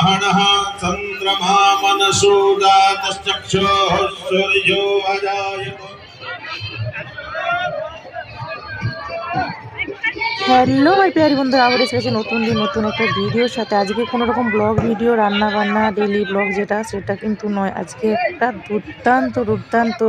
सहनः चन्द्रमा मनसोद hello my পেয়ারি বন্ধুরা আবার এসে গেছে নতুন দিন নতুন একটা ভিডিওর সাথে। আজকে কোনো রকম ব্লগ ভিডিও রান্না বান্না ডেলি ব্লগ যেটা সেটা কিন্তু নয়। আজকে একটা দুর্দান্ত দুর্দান্ত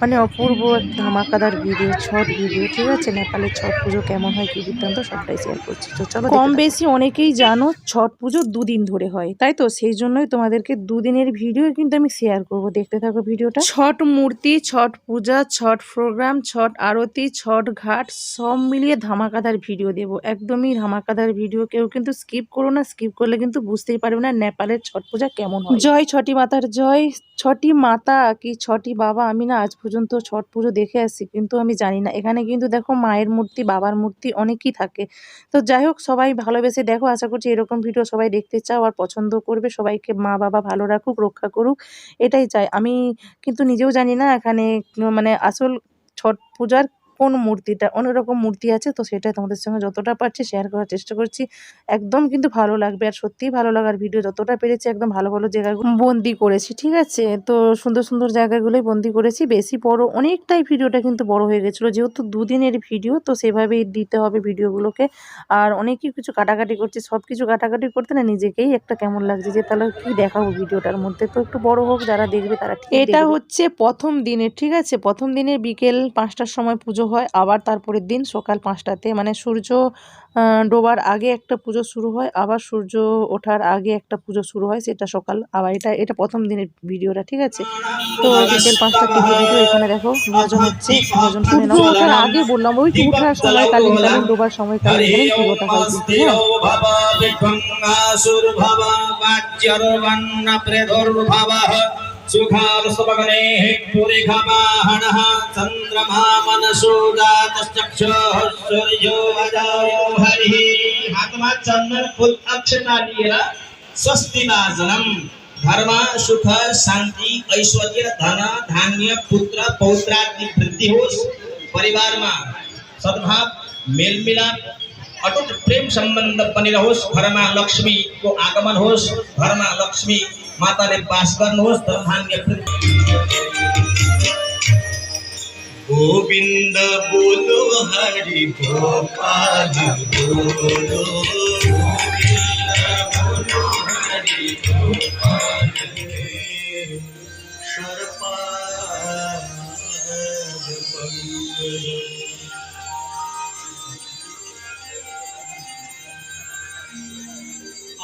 মানে অপূর্ব এক ধামাকাদার ভিডিও ছট ভিডিও ঠিক আছে? নেপালের ছট পুজো কেমন হয় কি দুর্দান্ত সবটাই শেয়ার করছি। তো চলো কম বেশি অনেকেই জানো ছট পুজো দুদিন ধরে হয়। তাই তো? সেই জন্যই তোমাদেরকে দুদিনের ভিডিও কিন্তু আমি শেয়ার করব। দেখতে থাকো ভিডিওটা ছট মূর্তি ছট পূজা ছট প্রোগ্রাম ছট আরতি ছট ঘাট সব মিলিয়ে ধামাকাদার ভিডিও দেব। একদমই ধামাকাদার ভিডিও কেউ কিন্তু স্কিপ করো না স্কিপ করলে কিন্তু বুঝতেই পারবে না নেপালের ছট পূজা কেমন জয় ছটি মাতার, জয় ছটি মাতা কি ছটি বাবা? আমি না আজ পর্যন্ত ছট পুজো দেখে আসছি, কিন্তু আমি জানি না। এখানে কিন্তু দেখো মায়ের মূর্তি, বাবার মূর্তি অনেকই থাকে। তো যাই হোক, সবাই ভালোবেসে দেখো, আশা করছি এরকম ভিডিও সবাই দেখতে চাও আর পছন্দ করবে। সবাইকে মা, বাবা ভালো রাখুক, রক্ষা করুক, এটাই চাই। আমি কিন্তু নিজেও জানি না এখানে মানে আসল ছট পূজার কোন মূর্তিটা অনেক অন্যরকম মূর্তি আছে তো সেটাই তোমাদের সঙ্গে যতটা পারছি শেয়ার করার চেষ্টা করছি। একদম কিন্তু ভালো লাগবে আর সত্যিই ভালো লাগার ভিডিও যতটা পেরেছি একদম ভালো ভালো জায়গাগুলো বন্দি করেছি ঠিক আছে? তো সুন্দর সুন্দর জায়গাগুলোই বন্দি করেছি। বেশি বড় অনেকটাই ভিডিওটা কিন্তু বড় হয়ে গেছিল যেহেতু দুদিনের ভিডিও তো সেভাবেই দিতে হবে ভিডিওগুলোকে আর অনেকই কিছু কাটাকাটি করছি সব কিছু কাটাকাটি করতে না নিজেকেই একটা কেমন লাগছে যে তাহলে কি দেখাবো ভিডিওটার মধ্যে? তো একটু বড় হোক যারা দেখবে তারা এটা হচ্ছে প্রথম দিনের ঠিক আছে? প্রথম দিনের বিকেল পাঁচটার সময় পুজো হয় আবার তারপরের দিন সকাল পাঁচটাতে মানে সূর্য ডোবার আগে একটা পুজো শুরু হয় আবার সূর্য ওঠার আগে একটা পুজো শুরু হয় সেটা সকাল আবার এটা এটা প্রথম দিনের ভিডিওটা ঠিক আছে? তো বিকেল পাঁচটা থেকে ভিডিও এখানে দেখো ভজন হচ্ছে ভজন শুনে নাও। ওঠার আগে বললাম ওই উঠার সময় কালীন কালীন ডোবার সময় কালীন কালীন পুজোটা হয় কিন্তু হ্যাঁ पुरिघमाहणः चन्द्रमा मनसो जातश्चक्षुः सूर्यो हरिः। हातमा चन्दन फूल अक्षता लिएर धर्म सुख शान्ति ऐश्वर्य धन धान्य पुत्र पौत्रादि वृद्धि होस्। परिवारमा सद्भाव मेलमिलाप अटुट प्रेम सम्बन्ध बनिरहोस् घरमा लक्ष्मीको आगमन होस्। घरमा लक्ष्मी માતાને પાસ કરવું ધન્ય ગોવિંદ બોલો હરિ ગોપાલ બોલો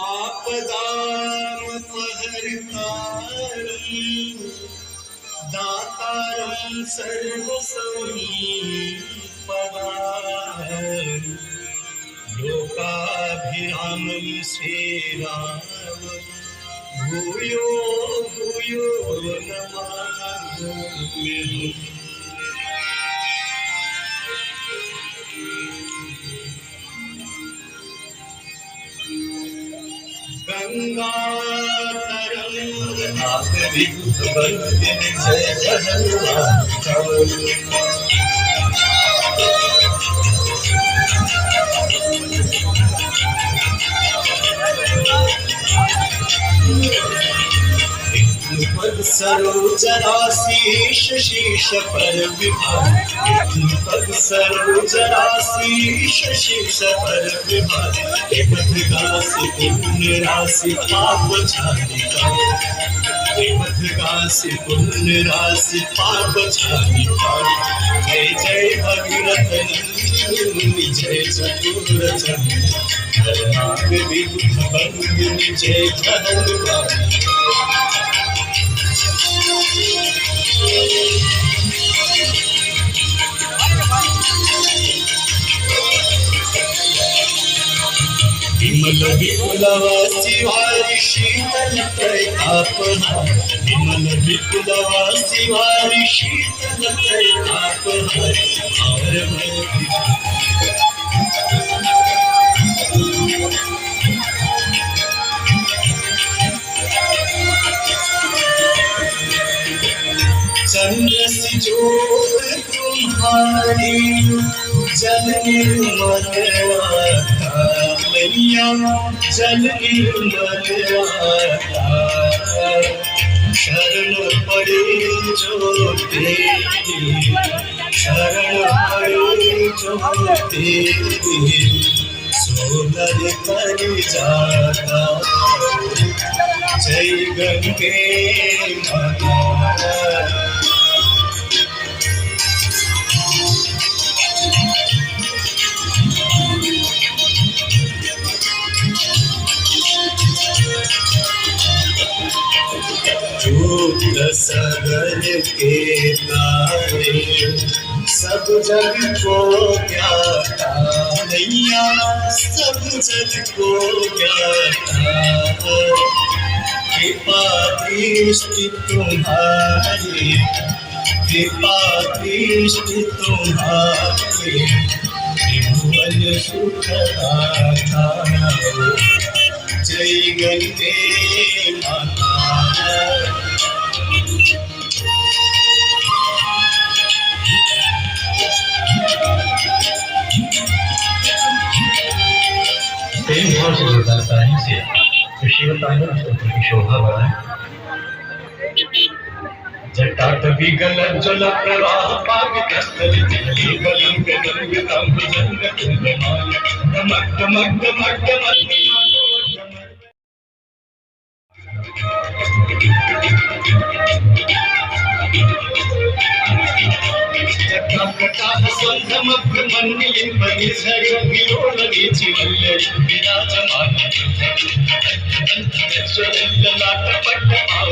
આપદા करतारम दातारम सर्वसमीपदारम लोकाभिरामम श्रीराम। भूयो भूयो नमामि गंगा Thank you. पद सरोजरा शीश शीश पर विमान पद सरोजरा शीश शीश पर विमान एक भद्रगा पुण्य राशि पाप छाने का। से पुण्य राशि पाप छाने जय जय भगरथ नंदिनी, जय चतुर चंद्र। जय धन विमल विपुलवासी वारी शीतल प्रतापना विमल विपुलवासी वारी शीतल प्रतापना तुम्हारी जल निर्मल आता नैया जल आता शरण पड़े जो तेरी शरण पड़े जो तेरी सोनर कर जाता जय गंगे माता झूठ सगर के तारे सब जग को क्या नैया सब जग को क्या कृपा दृष्टि तुम्हारी कृपा दृष्टि तुम्हारी भुवन सुख दाता जय गंगे माता। प्रेम भाव से जुड़ता साहिब से तो शिव तांडव स्तोत्र की शोभा बढ़ाए जटाट भी गलन चला प्रवाह पाग कस्तल दिल्ली गलन गलन गलन गलन गलन गलन गलन गलन गलन गलन जटाकटाह संगमक मन्निलिं परिसर विलोलने चिवल्ले विराजमान ललाट पट्ट आओ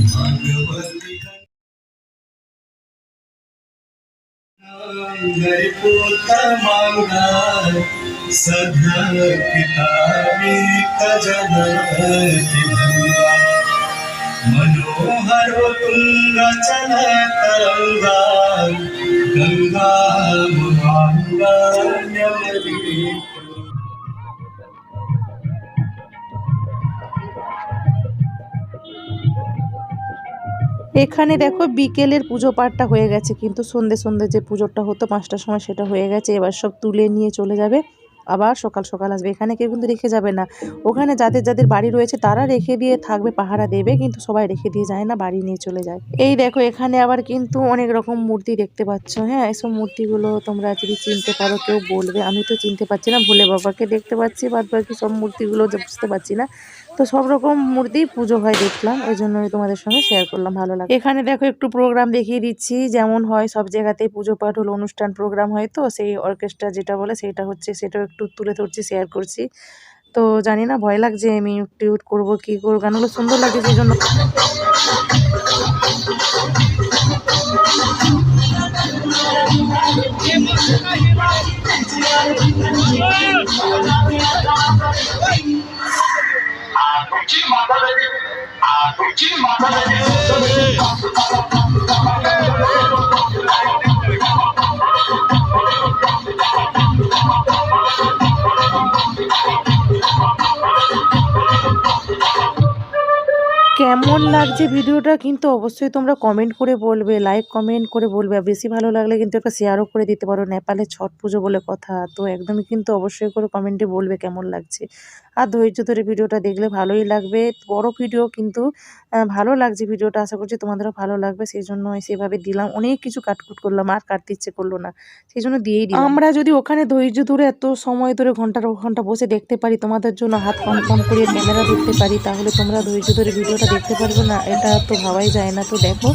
घर पोता मांगा पिता कज़न गंगा मनोहर तुंगा चल तरंगा गंगा। मुहांगा এখানে দেখো বিকেলের পুজো পাঠটা হয়ে গেছে, কিন্তু সন্ধে সন্ধে যে পুজোটা হতো, পাঁচটার সময় সেটা হয়ে গেছে, এবার সব তুলে নিয়ে চলে যাবে। আবার সকাল সকাল আসবে, এখানে কেউ কিন্তু রেখে যাবে না। ওখানে যাদের যাদের বাড়ি রয়েছে, তারা রেখে দিয়ে থাকবে, পাহারা দেবে, কিন্তু সবাই রেখে দিয়ে যায় না, বাড়ি নিয়ে চলে যায়। এই দেখো, এখানে আবার কিন্তু অনেক রকম মূর্তি দেখতে পাচ্ছ হ্যাঁ? এসব মূর্তিগুলো তোমরা যদি চিনতে পারো, কেউ বলবে, আমি তো চিনতে পারছি না, ভোলে বাবাকে দেখতে পাচ্ছি বাদ বাকি সব মূর্তিগুলো বুঝতে পারছি না। তো সব রকম মূর্তি পুজো হয় দেখলাম, ওই জন্যই তোমাদের সঙ্গে শেয়ার করলাম, ভালো লাগে এখানে দেখো একটু প্রোগ্রাম দেখিয়ে দিচ্ছি, যেমন হয় সব জায়গাতেই পুজো পাঠ হলো, অনুষ্ঠান প্রোগ্রাম হয় তো, সেই অর্কেস্ট্রা যেটা বলে সেটা হচ্ছে, সেটাও একটু তুলে ধরছি শেয়ার করছি। তো জানি না, ভয় লাগছে আমি টিউট করব, কি করব গানগুলো সুন্দর লাগে সেই জন্য। কেমন লাগছে ভিডিওটা কিন্তু অবশ্যই তোমরা কমেন্ট করে বলবে লাইক কমেন্ট করে বলবে, আর বেশি ভালো লাগলে কিন্তু একটা শেয়ারও করে দিতে পারো, নেপালে ছট পুজো বলে কথা, তো একদমই কিন্তু অবশ্যই করে কমেন্টে বলবে কেমন লাগছে। আর ধৈর্য ধরে ভিডিওটা দেখলে ভালোই লাগবে। বড় ভিডিও কিন্তু ভালো লাগছে ভিডিওটা আশা করছি তোমাদেরও ভালো লাগবে। সেই জন্য সেভাবে দিলাম। অনেক কিছু কাটকুট করলাম আর কাটতে ইচ্ছে করল না। সেই জন্য দিয়েই দিলাম। আমরা যদি ওখানে ধৈর্য ধরে এত সময় ধরে ঘণ্টার ঘণ্টা বসে দেখতে পারি তোমাদের জন্য হাত কম কম করে ক্যামেরা দেখতে পারি তাহলে তোমরা ধৈর্য ধরে ভিডিওটা দেখতে পারবে না। এটা তো ভাবাই যায় না। তো দেখো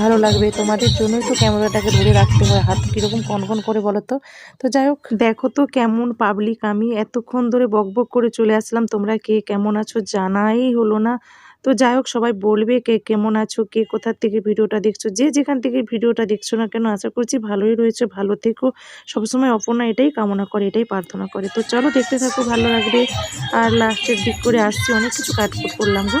ভালো লাগবে। তোমাদের জন্যই তো ক্যামেরাটাকে ধরে রাখতে হয়। হাত কীরকম কন কনকন করে বলো তো? তো যাই হোক দেখো তো কেমন পাবলিক আমি। এতক্ষণ ধরে বকবক করে চলে আসলাম, তোমরা কে কেমন আছো জানাই হলো না। তো যাই হোক, সবাই বলবে কে কেমন আছো, কে কোথার থেকে ভিডিওটা দেখছ, যে যেখান থেকে ভিডিওটা দেখছ না কেন, আশা করছি ভালোই রয়েছে, ভালো থেকো। সবসময় অপর্ণা এটাই কামনা করে, এটাই প্রার্থনা করে। তো চলো দেখতে থাকো, ভালো লাগবে। আর লাস্টের দিক করে আসছি, অনেক কিছু কাটকুট করলাম গো।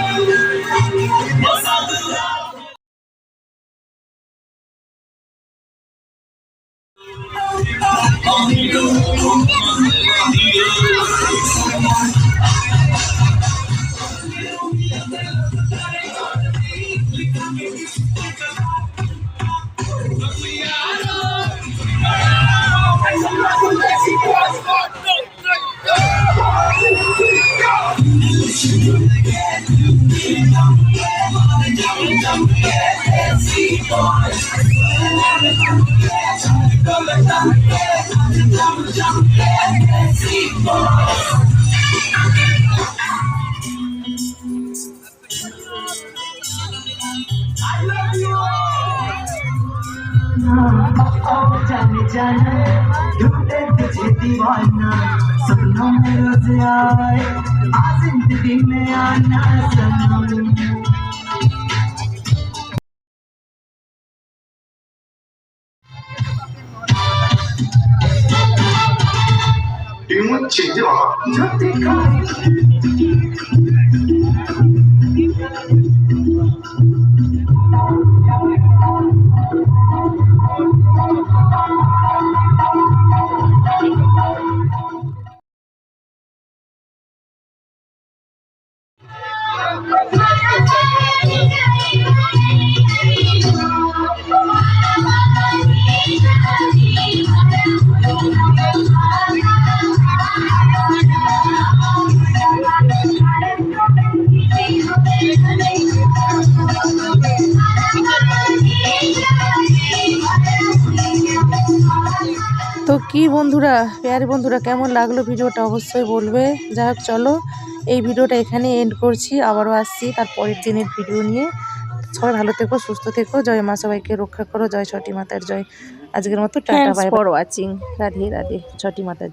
जाना ढूंढे तुझे दीवाना सपनों में रोज आए आ ज़िंदगी में आना सनम ছিঁড়ছে বাবা বন্ধুরা প্যারি বন্ধুরা কেমন লাগল ভিডিওটা অবশ্যই বলবে। যাই হোক চলো এই ভিডিওটা এখানে এন্ড করছি। আবারও আসছি তারপরের দিনের ভিডিও নিয়ে। সবাই ভালো থেকো সুস্থ থেকো। জয় মা সবাইকে রক্ষা করো। জয় ছটি মাতার জয়। আজকের মতো tata bye for watching Radhe Radhe. ছটি মাতা